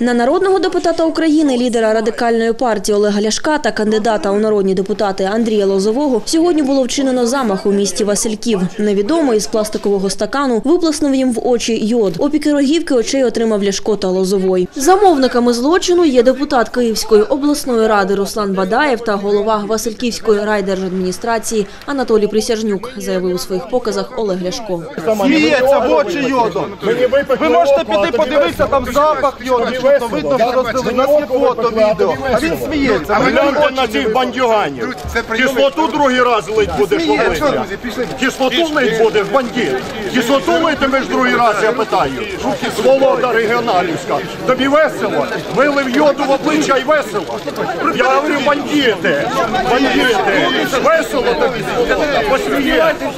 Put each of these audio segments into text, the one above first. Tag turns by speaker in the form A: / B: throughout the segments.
A: На народного депутата України, лідера радикальної партії Олега Ляшка та кандидата у народні депутати Андрія Лозового сьогодні було вчинено замах у місті Васильків. Невідомий із пластикового стакану виплеснув їм в очі йод. Опіки рогівки очей отримав Ляшко та Лозовой. Замовниками злочину є депутат Київської обласної ради Руслан Бадаєв та голова Васильківської райдержадміністрації Анатолій Присяжнюк, заявив у своїх показах Олег Ляшко.
B: Сіється в очі йодом. Ви можете піти подивитися, там запах йоду, то видно, що роздали. У нас є фото, відео. А він сміється. А
C: Гляньте на цих бандюганів. Кислоту другий раз лить будеш ловити. Кислоту лить будеш, бандит. Кислоту литимеш другий раз, я питаю. Сволода регіоналівська. Тобі весело? Вилив йоду в обличчя і весело. Я говорю, бандити. Бандити. Весело тобі. Посмієтесь.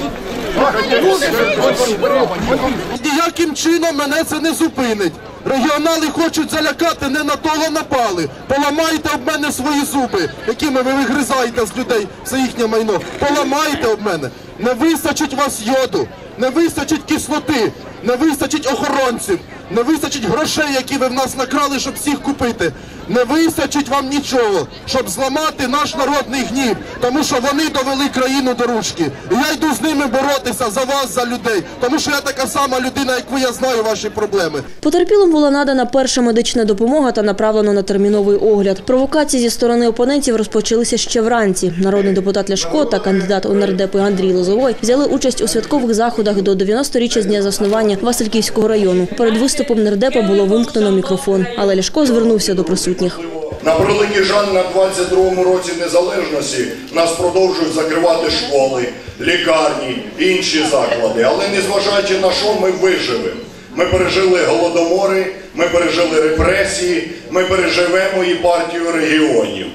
D: Ніяким чином мене це не зупинить. Регіонали хочуть залякати, не на того напали. Поламайте об мене свої зуби, якими ви вигризаєте з людей все їхнє майно. Поламайте об мене. Не вистачить вас йоду, не вистачить кислоти, не вистачить охоронців, не вистачить грошей, які ви в нас накрали, щоб всіх купити. Не вистачить вам нічого, щоб зламати наш народний гнів, тому що вони довели країну до ручки. І я йду з ними боротися за вас, за людей, тому що я така сама людина, як ви, я знаю ваші проблеми.
A: Потерпілим була надана перша медична допомога та направлено на терміновий огляд. Провокації зі сторони опонентів розпочалися ще вранці. Народний депутат Ляшко та кандидат у нардепи Андрій Лозовой взяли участь у святкових заходах до 90-річчя з дня заснування Васильківського району. Перед виступом нардепа було вимкнено мікрофон, але Ляшко звернувся до присутніх.
E: На превеликий жаль, на 22-му році незалежності нас продовжують закривати школи, лікарні, інші заклади. Але незважаючи на що ми виживемо. Ми пережили голодомори, ми пережили репресії, ми переживемо і партію регіонів.